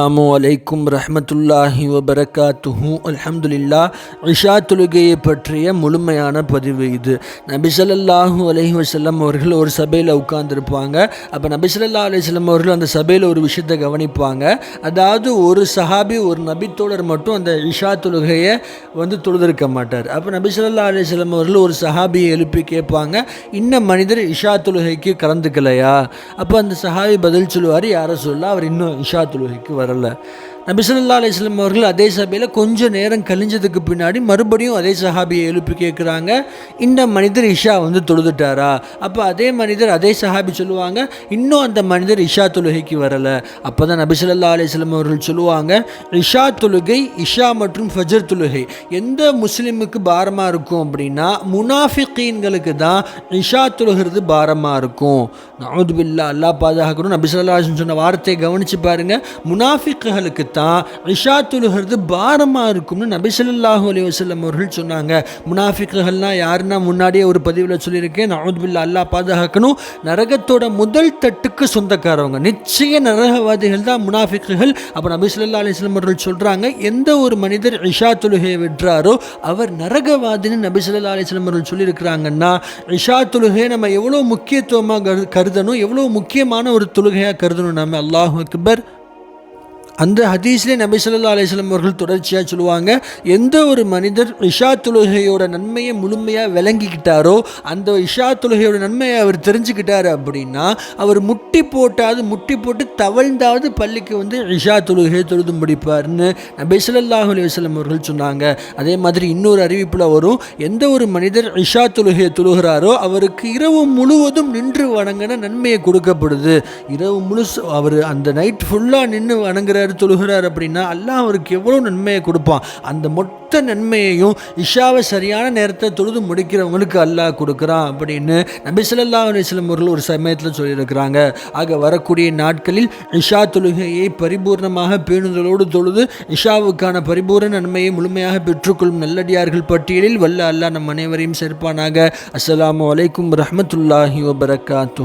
அஸ்லாமு அலைக்கும் ரஹமத்துல்லாஹி வபரகாத்துஹூ அல்ஹம்துலில்லா இஷா தொழுகையை பற்றிய முழுமையான பதிவு இது. நபிசல்லாஹூ அலஹி வசல்லம் அவர்கள் ஒரு சபையில் உட்கார்ந்துருப்பாங்க. அப்போ நபிசல்லா அலிஸ்லம் அவர்கள் அந்த சபையில் ஒரு விஷயத்தை கவனிப்பாங்க. அதாவது ஒரு சஹாபி ஒரு நபித்தோழர் மட்டும் அந்த இஷா தொழுகையை வந்து தொழுதிருக்க மாட்டார். அப்போ நபிசல்லா அலிஸ்லம் அவர்கள் ஒரு சஹாபியை எழுப்பி கேட்பாங்க. இன்ன மனிதர் இஷா தொழுகைக்கு கலந்துக்கலையா? அப்போ அந்த சஹாபி பதில் சொல்லுவார் யாரை சொல்ல? அவர் இன்னும் இஷா தொழுகைக்கு வரல. நபி அலிஸ்லம் அவர்கள் அதே சபையில் கொஞ்சம் நேரம் கழிஞ்சதுக்கு பின்னாடி மறுபடியும் அதே சஹாபியை எழுப்பி கேட்குறாங்க. இந்த மனிதர் இஷா வந்து தொழுதுட்டாரா? அப்போ அதே மனிதர் அதே சஹாபி சொல்லுவாங்க இன்னும் அந்த மனிதர் இஷா தொழுகைக்கு வரலை. அப்போ தான் நபி அலிஸ்லம் அவர்கள் சொல்லுவாங்க இஷா தொழுகை இஷா மற்றும் ஃபஜர் தொழுகை எந்த முஸ்லீமுக்கு பாரமாக இருக்கும் அப்படின்னா முனாஃபிகீன்களுக்கு தான் இஷா தொழுகிறது பாரமாக இருக்கும். நவுது பில்லா அல்லாஹ் பாதுகாக்கணும். நபி சொன்ன வார்த்தையை கவனித்து பாருங்கள் முனாஃபிக்குகளுக்கு தான் இஷா தொழுகிறது பாரமாக இருக்கும்னு நபிசல்லாஹு அலி வசல்லம் அவர்கள் சொன்னாங்க. முனாஃபிக்குகள்னால் யாருன்னா முன்னாடியே ஒரு பதிவில் சொல்லியிருக்கேன். நவுது பில்லா அல்லாஹ் பாதுகாக்கணும். நரகத்தோட முதல் தட்டுக்கு சொந்தக்காரவங்க. நிச்சய நரகவாதிகள் தான் முனாஃபிக்குகள். அப்போ நபிசல்லா அலிஸ்லம் அவர்கள் சொல்கிறாங்க எந்த ஒரு மனிதர் இஷா தொழுகையை விடுறாரோ அவர் நரகவாதின்னு நபிசல்லா அலிஸ்லம் அவர்கள் சொல்லியிருக்கிறாங்கன்னா இஷா தொழுகையை நம்ம எவ்வளோ முக்கியத்துவமாக கரு கருதணும் எவ்வளோ முக்கியமான ஒரு தொழுகையாக கருதணும் நம்ம? அல்லாஹ் அக்பர். அந்த ஹதீஸ்லே நபி ஸல்லல்லாஹு அவர்கள் தொடர்ச்சியாக சொல்லுவாங்க எந்த ஒரு மனிதர் இஷா தொழுகையோட நன்மையை முழுமையாக விளங்கிக்கிட்டாரோ அந்த இஷா தொழுகையோட நன்மையை அவர் தெரிஞ்சுக்கிட்டார் அப்படின்னா அவர் முட்டி போட்டாவது முட்டி போட்டு தவழ்ந்தாவது பள்ளிக்கு வந்து இஷா தொழுகையை தொழுது முடிப்பார்னு நபி ஸல்லல்லாஹு அலைஹி அவர்கள் சொன்னாங்க. அதே மாதிரி இன்னொரு அறிவிப்பில் வரும் எந்த ஒரு மனிதர் இஷா தொழுகையை தொழுகிறாரோ அவருக்கு இரவு முழுவதும் நின்று வணங்கின நன்மையை கொடுக்கப்படுது. இரவு முழுசு அவர் அந்த நைட் ஃபுல்லாக நின்று வணங்குறாரு. தொழுகிறார் அப்படின்னா அல்லாஹ் அவருக்கு எவ்வளோ நன்மையை கொடுப்பான். அந்த மொத்த நன்மையையும் இஷாவை சரியான நேரத்தை தொழுது முடிக்கிறவங்களுக்கு அல்லாஹ் கொடுக்குறான் அப்படின்னு நபி ஸல்லல்லாஹு அவர்கள் ஒரு சமயத்தில் சொல்லியிருக்கிறாங்க. ஆக வரக்கூடிய நாட்களில் இஷா தொழுகையை பரிபூர்ணமாக பேணுதலோடு தொழுது இஷாவுக்கான பரிபூர்ண நன்மையை முழுமையாக பெற்றுக்கொள்ளும் நல்லடியார்கள் பட்டியலில் வல்ல அல்லாஹ் நம் அனைவரையும் சேர்ப்பானாக. அஸ்லாம் வலைக்கும் ரஹமத்துல்லாஹி வபரகாத்து